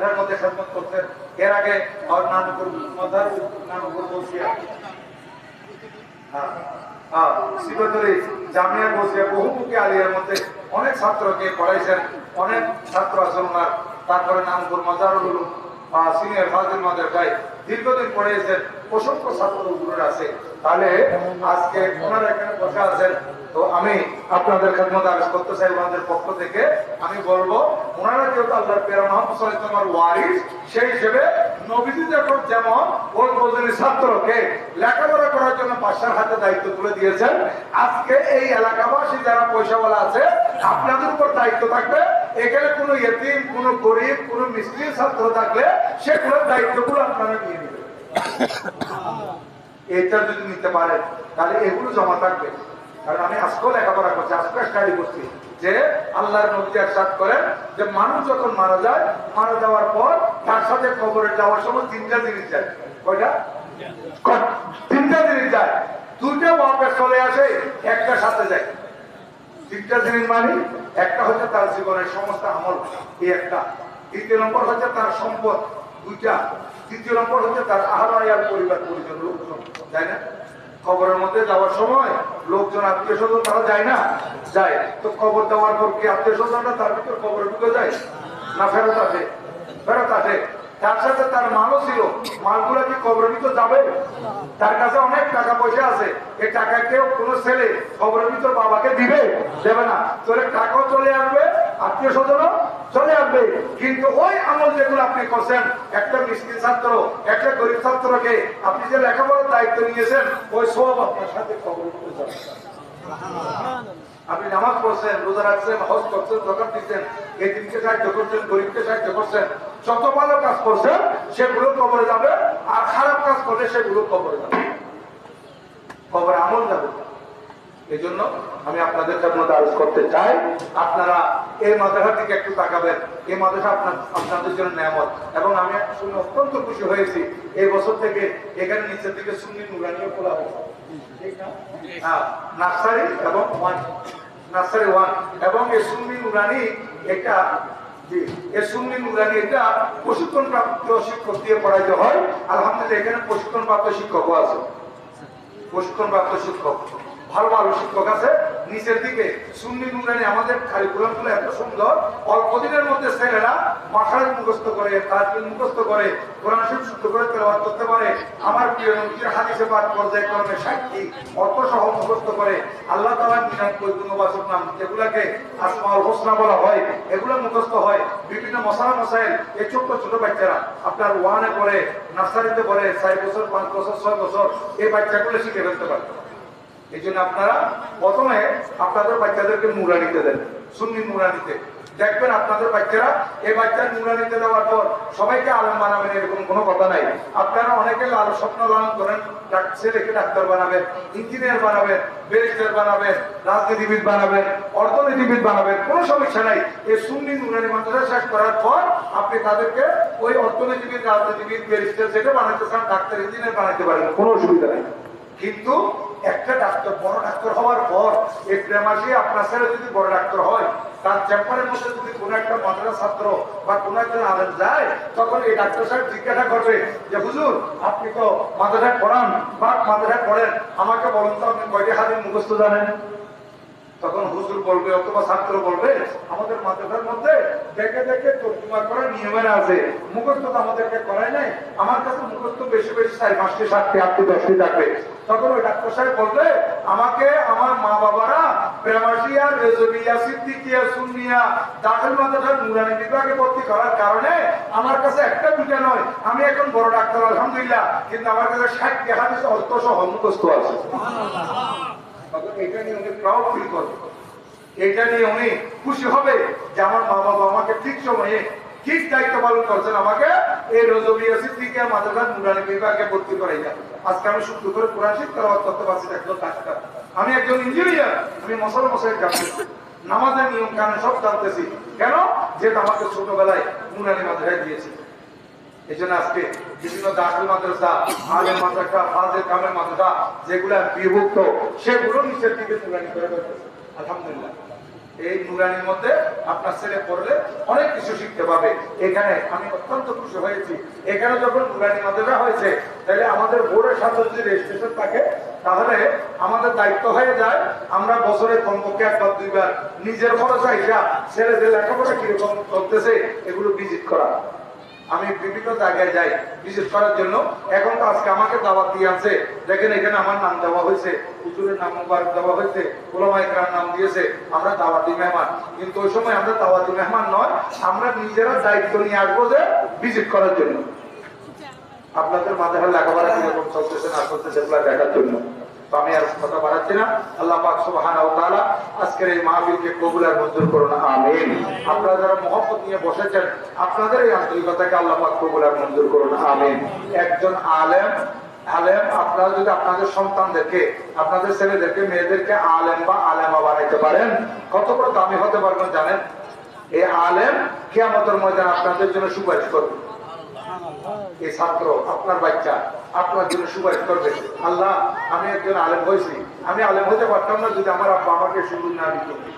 মাদ্রাসার মধ্যে খেদমত করতেন। এর আগে মাদার বসিয়া। হ্যাঁ জামিয়া বসিয়া বহুমুখী আলিয়ার মধ্যে অনেক ছাত্রকে পড়াইছেন, অনেক ছাত্র ওনার। তারপরে নানপুর মাজারুল সিনিয়র ফাজিল মাদ্রাসায় দীর্ঘদিন পড়িয়েছেন অসংখ্য ছাত্র আছে। তাহলে আজকে ওনারা এখানে বসে আছেন। তো আমি আপনাদের খেদমত করতে চাই পক্ষ থেকে। আমি বলব, ওনারা আল্লাহর পেরা মোহাম্মদ ওয়ারিস সেই হিসেবে নবীজি যখন যেমন ওই ছাত্রকে লেখাপড়া করার জন্য হাতে দায়িত্ব তুলে দিয়েছেন, আজকে এই এলাকাবাসী যারা পয়সাওয়ালা আছে, আপনাদের উপর দায়িত্ব থাকবে। এখানে কোনো ইয়েতিম কোনো গরিব, কোনো মিস্ত্রির ছাত্র থাকলে সেগুলোর দায়িত্বগুলো আপনারা নিয়ে নেবেন। এটা যদি নিতে পারেন তাহলে এগুলো জমা থাকবে। কারণ আমি আজকেও লেখাপড়া করছি আজকে স্টাডি করছি যে আল্লাহর নবী একসাথ করেন যে মানুষ যখন মারা যায়, মারা যাওয়ার পর তার সাথে কবরে যাওয়ার সময় তিনটা জিনিস যায়। কয়টা? তিনটা জিনিস যায়। দুইটা ওয়াপে চলে আসে, একটা সাথে যায়। তিনটা জিনিস মানে একটা হচ্ছে তার জীবনের সমস্ত আমল, এই একটা। দ্বিতীয় নম্বর হচ্ছে তার সম্পদ, দুইটা। তৃতীয় নম্বর হচ্ছে তার আহার পরিবার পরিজন লোকজন তাই না? কবরের মধ্যে যাওয়ার সময় লোকজন আত্মীয় স্বজন তারা যায় না? যায়। তো কবর দেওয়ার পর কি আত্মীয় স্বজনরা তার ভিতর কবরে ঢুকে যায়? না ফেরত আসে? ফেরত আসে। তার সাথে তার মালও ছিল। মালগুলো কি কবরের ভিতর যাবে? তার কাছে অনেক টাকা পয়সা আছে। এই টাকা কেউ কোনো ছেলে কবরের ভিতর বাবাকে দিবে? দেবে না। তোরে টাকাও চলে আসবে আত্মীয় স্বজনও চলে আসবে। কিন্তু ওই আমল যেগুলো আপনি করছেন, একটা মিষ্টি ছাত্র, একটা গরিব ছাত্রকে আপনি যে লেখাপড়ার দায়িত্ব নিয়েছেন, ওই সব আপনার সাথে আপনি নামাজ পড়ছেন, রোজা রাখছেন, হজ করছেন দোকান দিচ্ছেন, এই দিনকে সাহায্য করছেন, গরিবকে সাহায্য করছেন, যত ভালো কাজ করছেন, সেগুলো কবরে যাবে, আর খারাপ কাজ করলে সেগুলো কবরে যাবে। কবরে আমল যাবে। এই জন্য আমি আপনাদের জন্য আরজ করতে চাই। আপনারা এই মাদ্রাসার দিকে একটু তাকাবেন। এই মাদ্রাসা আপনার আপনাদের জন্য নেয়ামত। এবং আমি শুনে অত্যন্ত খুশি হয়েছি। এই বছর থেকে এখানে নিচের দিকে সুন্নি নুরানিও খোলা হয়েছে। হ্যাঁ, নার্সারি এবং ওয়ান। Nursery one. এবং এই সুন্নি নুরানি এটা প্রশিক্ষণ প্রাপ্ত শিক্ষক দিয়ে পড়াইতে হয়। আলহামদুলিল্লাহ এখানে প্রশিক্ষণ প্রাপ্ত শিক্ষকও আছে। প্রশিক্ষণ প্রাপ্ত শিক্ষক। ভালো ভালো শিক্ষক আছে। নিচের দিকে সুন্নি নুরানি আমাদের কারিকুলামগুলো এত সুন্দর। অল্প দিনের মধ্যে ছেলেরা মাথায় মুখস্থ করে তাজবিল মুখস্থ করে, কোরআন শরীফ শুদ্ধ করে তেলাওয়াত করতে পারে। আমার প্রিয় নবীর হাদিসে পাঠ পর্যায়ক্রমে সাক্ষী অর্থ সহ মুখস্থ করে আল্লাহ তাআলা নিরানব্বই গুণবাচক নাম যেগুলাকে আসমাউল হোসনা বলা হয়, এগুলো মুখস্থ হয় বিভিন্ন মশালা মশাইল, এই ছোট্ট ছোট বাচ্চারা। আপনার ওয়ানে পড়ে, নার্সারিতে পড়ে, চার বছর, পাঁচ বছর, ছয় বছর, এই বাচ্চাগুলো শিখে ফেলতে পারে এই জন্য আপনারা প্রথমে আপনাদের বাচ্চাদেরকে নুরানিতে দেন, সুন্নি নুরানিতে। দেখবেন আপনাদের বাচ্চারা এই বাচ্চার নুরানিতে দেওয়ার পর সবাইকে আলম বানাবেন, এরকম কোনো কথা নাই। আপনারা অনেকে লাল স্বপ্ন লালন করেন ছেলেকে ডাক্তার বানাবেন, ইঞ্জিনিয়ার বানাবেন, ব্যারিস্টার বানাবেন, রাজনীতিবিদ বানাবেন, অর্থনীতিবিদ বানাবেন, কোনো সমস্যা নাই। এই সুন্নি নুরানি মাদ্রাসা শেষ করার পর আপনি তাদেরকে ওই অর্থনীতিবিদ, রাজনীতিবিদ, ব্যারিস্টার যেটা বানাতে চান, ডাক্তার, ইঞ্জিনিয়ার বানাতে পারেন, কোনো অসুবিধা নেই। কিন্তু একটা ডাক্তার, বড় ডাক্তার হওয়ার পর এই মাসে আপনার ছেলে যদি বড় ডাক্তার হয়, তার চেম্বারের মধ্যে যদি কোনো একটা মাদ্রাস ছাত্র বা কোনো একজন আলেম যায়, তখন এই ডাক্তার সাহেব জিজ্ঞাসা করবে যে, হুজুর, আপনি তো মাদ্রাসায় পড়ান বা মাদ্রাসায় পড়েন, আমাকে বলুন তো আপনি কয়টি হাদিস মুখস্থ জানেন? তখন হুজুর বলবে, অথবা ছাত্র বলবে, আমাদের মাদ্রাসার মধ্যে দেখে দেখে তর্জমা করার নিয়মের আছে। মুখস্থ আমাদেরকে করায় নাই। আমার কাছে মুখস্থ বেশি বেশি চাই পাঁচটি, সাতটি, আটটি, দশটি থাকবে। তখন ওই ডাক্তার সাহেব বলবে, আমাকে আমার মা বাবারা প্রেমাসিয়া রেজবিয়া সিদ্দিকিয়া, সুন্নিয়া, দাখিল মাদ্রাসার নুরানি বিভাগে ভর্তি করার কারণে আমার কাছে একটা দুটা নয়। আমি এখন বড় ডাক্তার, আলহামদুলিল্লাহ। কিন্তু আমার কাছে ষাটটি হাদিস অর্থ সহ মুখস্থ আছে। এটা নিয়ে উনি প্রাউড ফিল করবে। এটা নিয়ে উনি খুশি হবে যে আমার মা বাবা আমাকে ঠিক সময়ে ঠিক দায়িত্ব পালন করছেন, আমাকে এই রজবিয়া সিদ্দিকের মাদ্রাসা নুরানি বিভাগে ভর্তি করে আজকে আমি শুদ্ধ করে কোরআন শিখ তেলাওয়াত করতে পারছি একজন ডাক্তার। আমি একজন ইঞ্জিনিয়ার আমি মশাল মশাই জানতেছি নামাজের নিয়ম কানুন সব জানতেছি। কেন? যেটা আমাকে ছোটবেলায় নুরানি মাদ্রাসায় দিয়েছে। আজকে বিভিন্ন দাখিল মাদ্রাসা মাদ্রাসা মাদ্রাসা, যেগুলো বিভক্ত, সেগুলো নিচের দিকে করে আলহামদুলিল্লাহ। এই নুরানির মধ্যে আপনার ছেলে পড়লে অনেক কিছু শিখতে পাবে এখানে আমি অত্যন্ত খুশি হয়েছি। এখানে যখন নুরানি মাদ্রাসা হয়েছে, তাহলে আমাদের বোর্ডের সাথে যদি রেজিস্ট্রেশন থাকে, তাহলে আমাদের দায়িত্ব হয়ে যায়, আমরা বছরে কমপক্ষে একবার, দুইবার, নিজের খরচ আইসা ছেলেদের লেখাপড়া কীরকম চলতেছে, এগুলো ভিজিট করা। আমি বিভিন্ন জায়গায় যাই, বিশেষ করার জন্য। এখন তো আজকে আমাকে দাওয়াত দিয়ে আছে দেখেন, এখানে আমার নাম দেওয়া হয়েছে। হুজুরের নাম মুবারক দেওয়া হয়েছে। ওলামা ইকরাম নাম দিয়েছে। আমরা দাওয়াতি মেহমান। কিন্তু ওই সময় আমরা দাওয়াতি মেহমান নয়, আমরা নিজেরা দায়িত্ব নিয়ে আসব যে ভিজিট করার জন্য। আপনাদের মাথায় লেখাপড়া কীরকম চলতেছে না চলতেছে দেখার জন্য। আমি আর কথা বাড়াচ্ছি না। আল্লাহ পাক সুবহানাহু ওয়া আজকের এই মাহফিলকে কবুল আর মঞ্জুর করুন, আমিন। আপনারা যারা মহব্বত নিয়ে বসেছেন, আপনাদের এই আন্তরিকতাকে আল্লাহ পাক কবুল আর মঞ্জুর করুন, আমিন। একজন আলেম আলেম, আপনারা যদি আপনাদের সন্তানদেরকে, আপনাদের ছেলেদেরকে, মেয়েদেরকে আলেম বা আলেমা বানাইতে পারেন, কত বড় দামি হতে পারবেন জানেন? এই আলেম কিয়ামতের ময়দানে আপনাদের জন্য সুপারিশ করবে। এই ছাত্র, আপনার বাচ্চা আপনার জন্য সুপারিশ করবে আল্লাহ, আমি একজন আলেম হয়েছি। আমি আলেম হতে পারতাম না যদি আমার আব্বা আমাকে সুযোগ না দিত।